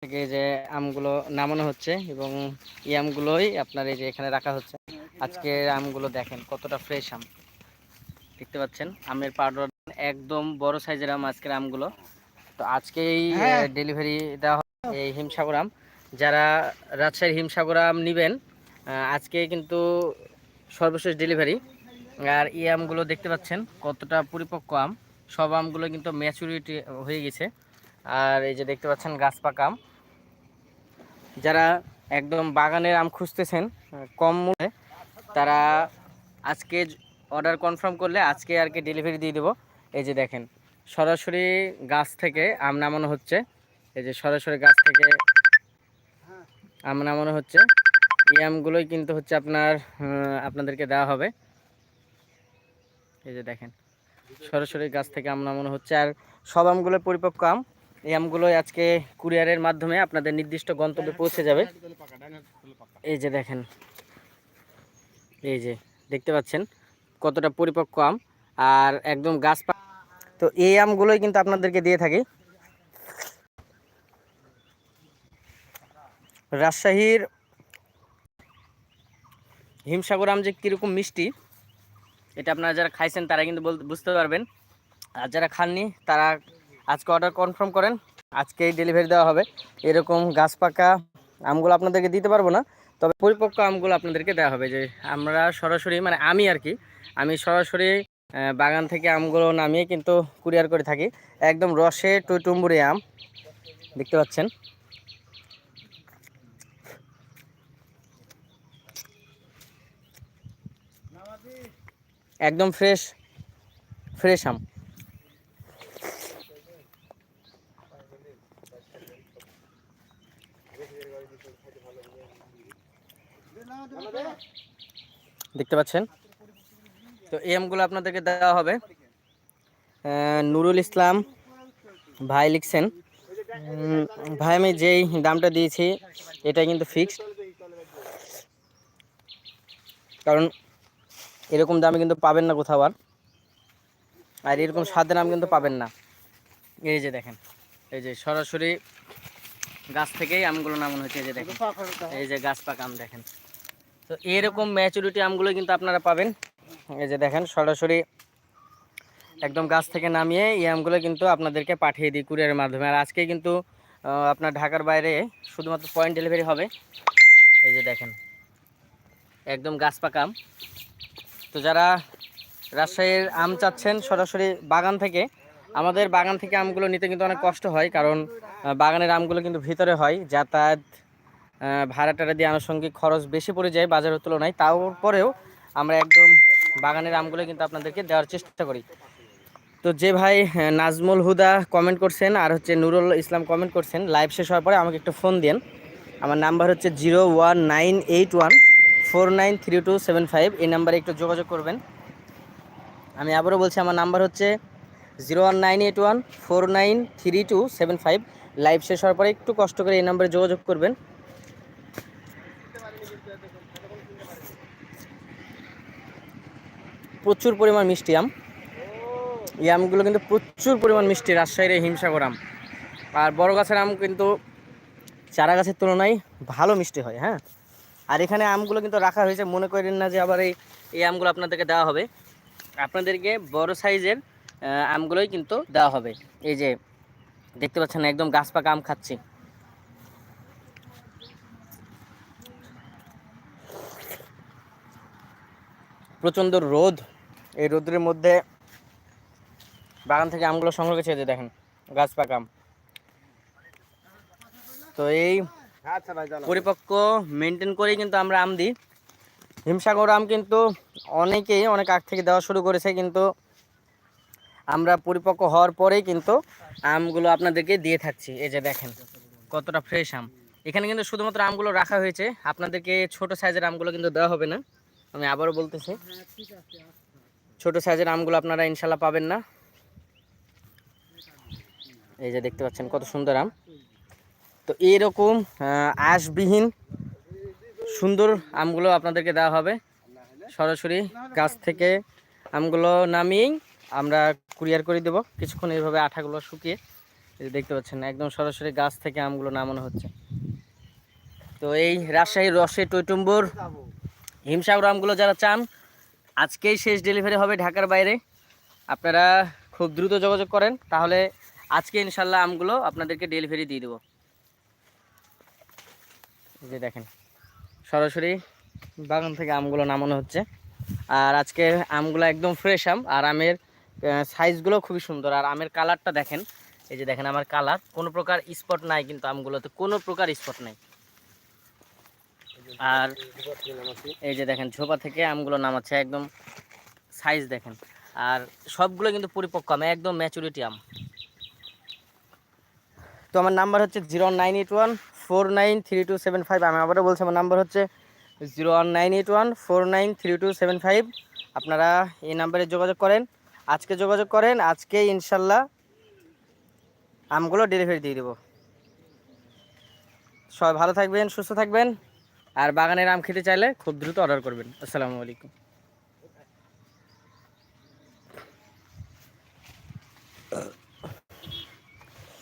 থেকে যে আমগুলো নামানো হচ্ছে এবং এই আমগুলোই আপনার এই যে এখানে রাখা হচ্ছে। আজকে আমগুলো দেখেন কতটা ফ্রেশ আম। দেখতে পাচ্ছেন? আমের পাউডার একদম বড় সাইজের আম আজকের আমগুলো। তো আজকেই হ্যাঁ। ডেলিভারি দেওয়া হবে এই হিমসাগর আম। যারা রাজশাহীর হিমসাগর আম নেবেন আজকে কিন্তু সর্বশেষ ডেলিভারি আর এই আমগুলো দেখতে পাচ্ছেন কতটা পরিপক্ক আম। সব আমগুলো কিন্তু ম্যাচুরিটি হয়ে গেছে। আর এই যে দেখতে পাচ্ছেন গাছ পাকা আম যারা একদম বাগানের আম খুঁজতেছেন কম মূল্যে, তারা আজকে অর্ডার কনফার্ম করলে আজকে আর কি ডেলিভারি দিয়ে দেবো। এই যে দেখেন, সরাসরি গাছ থেকে আম নামানো হচ্ছে। এই যে সরাসরি গাছ থেকে আম নামানো হচ্ছে। এই আমগুলোই কিন্তু হচ্ছে আপনার আপনাদেরকে দেওয়া হবে। এই যে দেখেন, সরাসরি গাছ থেকে আম নামানো হচ্ছে। আর সব আমগুলো পরিপক্ক আম। এই আজকে কুরিয়ারের মাধ্যমে আপনাদের নির্দিষ্ট গন্তব্যে পৌঁছে যাবে। এই যে দেখেন, এই যে দেখতে পাচ্ছেন কতটা পরিপক্ক আম আর একদম গাছ তো এই আমগুলোই কিন্তু আপনাদেরকে দিয়ে থাকি। রাজশাহীর হিমসাগর আম যে কীরকম মিষ্টি, এটা আপনারা যারা খাইছেন তারা কিন্তু বুঝতে পারবেন। আর যারা খাননি, তারা আজকে অর্ডার কনফার্ম করেন, আজকেই ডেলিভারি দেওয়া হবে। এরকম গাছ পাকা আমগুলো আপনাদেরকে দিতে পারব না, তবে পরিপক্ক আমগুলো আপনাদেরকে দেওয়া হবে। যে আমরা সরাসরি মানে আমি আর কি, আমি সরাসরি বাগান থেকে আমগুলো নামিয়ে কিন্তু কুরিয়ার করে থাকি। একদম রসে টুইটুম্বুরি আম, দেখতে পাচ্ছেন। একদম ফ্রেশ ফ্রেশ আম। দেখতে পাচ্ছেন? তো এই আমগুলো আপনাদেরকে দেওয়া হবে। নুরুল ইসলাম ভাই লিখছেন। ভাই, আমি যেই দামটা দিয়েছি এটা কিন্তু ফিক্সড কারণ এরকম দামে কিন্তু পাবেন না কোথাও আর। আর এরকম স্বাদের আম কিন্তু পাবেন না। এই যে দেখেন, এই যে সরাসরি গাছ থেকেই আমগুলো নামানো হয়েছে এই যে দেখেন। এই যে গাছ পাকা আম দেখেন। তো এরকম ম্যাচুরিটি আমগুলো কিন্তু আপনারা পাবেন। এই যে দেখেন, সরাসরি একদম গাছ থেকে নামিয়ে এই আমগুলো কিন্তু আপনাদেরকে পাঠিয়ে দিই কুরিয়ারের মাধ্যমে। আর আজকে কিন্তু আপনার ঢাকার বাইরে শুধুমাত্র পয়েন্ট ডেলিভারি হবে। এই যে দেখেন, একদম গাছ পাকা আম। তো যারা রাজশাহীর আম চাচ্ছেন সরাসরি বাগান থেকে, আমাদের বাগান থেকে আমগুলো নিতে কিন্তু অনেক কষ্ট হয়, কারণ বাগানের আমগুলো কিন্তু ভিতরে হয়, যাতায়াত ভাড়া টাড়া দিয়ে আনুষঙ্গিক খরচ বেশি পড়ে যায় বাজারের তুলনায়। তারপরেও আমরা একদম বাগানের আমগুলো কিন্তু আপনাদেরকে দেওয়ার চেষ্টা করি। তো যে ভাই নাজমুল হুদা কমেন্ট করছেন আর হচ্ছে নুরুল ইসলাম কমেন্ট করছেন লাইভ শেষ হওয়ার পরে আমাকে একটু ফোন দেন আমার নাম্বার হচ্ছে zero one nine eight one four nine three two seven five এই নাম্বারে একটু যোগাযোগ করবেন। আমি আবারও বলছি, আমার নাম্বার হচ্ছে zero one nine eight one four nine three two seven five live শেষ হওয়ার পরে একটু কষ্ট করে এই নাম্বারে যোগাযোগ করবেন। প্রচুর পরিমাণ মিষ্টি আম। এই আমগুলো কিন্তু প্রচুর পরিমাণ মিষ্টি, রাজশাহীর হিমসাগর আম। আর বড় গাছের আম কিন্তু চারা গাছের তুলনায় ভালো মিষ্টি হয় হ্যাঁ? আর এখানে আমগুলো কিন্তু রাখা হয়েছে, মনে করেন না যে আবার এই এই আমগুলো আপনাদেরকে দেওয়া হবে। আপনাদেরকে বড় সাইজের আমগুলোই কিন্তু দেওয়া হবে। এই যে, দেখতে পাচ্ছেন, একদম গাছ পাকা আম খাচ্ছি। প্রচণ্ড রোদ। এই রোদের মধ্যে বাগান থেকে আমগুলো সংগ্রহ করেছে যে দেখেন গাছ পাকা আম। তো এই আচ্ছা পরিপক্ক মেনটেন করেই কিন্তু আমরা আম দিই। হিমসাগর আম কিন্তু অনেকেই অনেক আগ থেকে দেওয়া শুরু করেছে কিন্তু আমরা পরিপক্ক হওয়ার পরেই কিন্তু আমগুলো আপনাদেরকে দিয়ে থাকছি। এই যে দেখেন কতটা ফ্রেশ আম। এখানে কিন্তু শুধুমাত্র আমগুলো রাখা হয়েছে। আপনাদেরকে ছোট সাইজের আমগুলো কিন্তু দেওয়া হবে না। আমি আবারও বলতেছি, ছোট সাইজের আমগুলো আপনারা ইনশাল্লাহ পাবেন না। এই যে দেখতে পাচ্ছেন কত সুন্দর আম। তো এরকম আঁশবিহীন সুন্দর আমগুলো আপনাদেরকে দেওয়া হবে। সরাসরি গাছ থেকে আমগুলো নামিয়েই আমরা কুরিয়ার করে দেবো। কিছুক্ষণ এইভাবে আঠাগুলো শুকিয়ে দেখতে পাচ্ছেন, একদম সরাসরি গাছ থেকে আমগুলো নামানো হচ্ছে। তো এই রাজশাহীর রসে টৈটুম্বুর হিমসাগর আমগুলো যারা চান, আজকেই শেষ ডেলিভারি হবে ঢাকার বাইরে। আপনারা খুব দ্রুত যোগাযোগ করেন, তাহলে আজকে ইনশাল্লাহ আমগুলো আপনাদেরকে ডেলিভারি দিয়ে দেবো। যে দেখেন, সরাসরি বাগান থেকে আমগুলো নামানো হচ্ছে। আর আজকে আমগুলো একদম ফ্রেশ আম, আর আমের সাইজগুলো খুবই সুন্দর। আর আমের কালারটা দেখেন, এই যে দেখেন আমার কালার কোনো প্রকার স্পট নাই কিন্তু আমগুলোতে, কোনো প্রকার স্পট নাই। আর এই যে দেখেন ঝোপা থেকে আমগুলো নামাচ্ছে একদম সাইজ দেখেন। আর সবগুলো কিন্তু পরিপক্ক আম একদম ম্যাচুরিটি আম। তো আমার নাম্বার হচ্ছে zero nine eight one four nine three two seven five আমি আবারও বলছি আমার নাম্বার হচ্ছে zero one nine eight one four nine three two seven five আপনারা এই নাম্বারে যোগাযোগ করেন। আজকে যোগাযোগ করেন আজকে ইনশাল্লাহ আমগুলো ডেলিভারি দিয়ে দেবো। সবাই ভালো থাকবেন সুস্থ থাকবেন। আর বাগানের আম খেতে চাইলে খুব দ্রুত অর্ডার করবেন। আসসালামু আলাইকুম।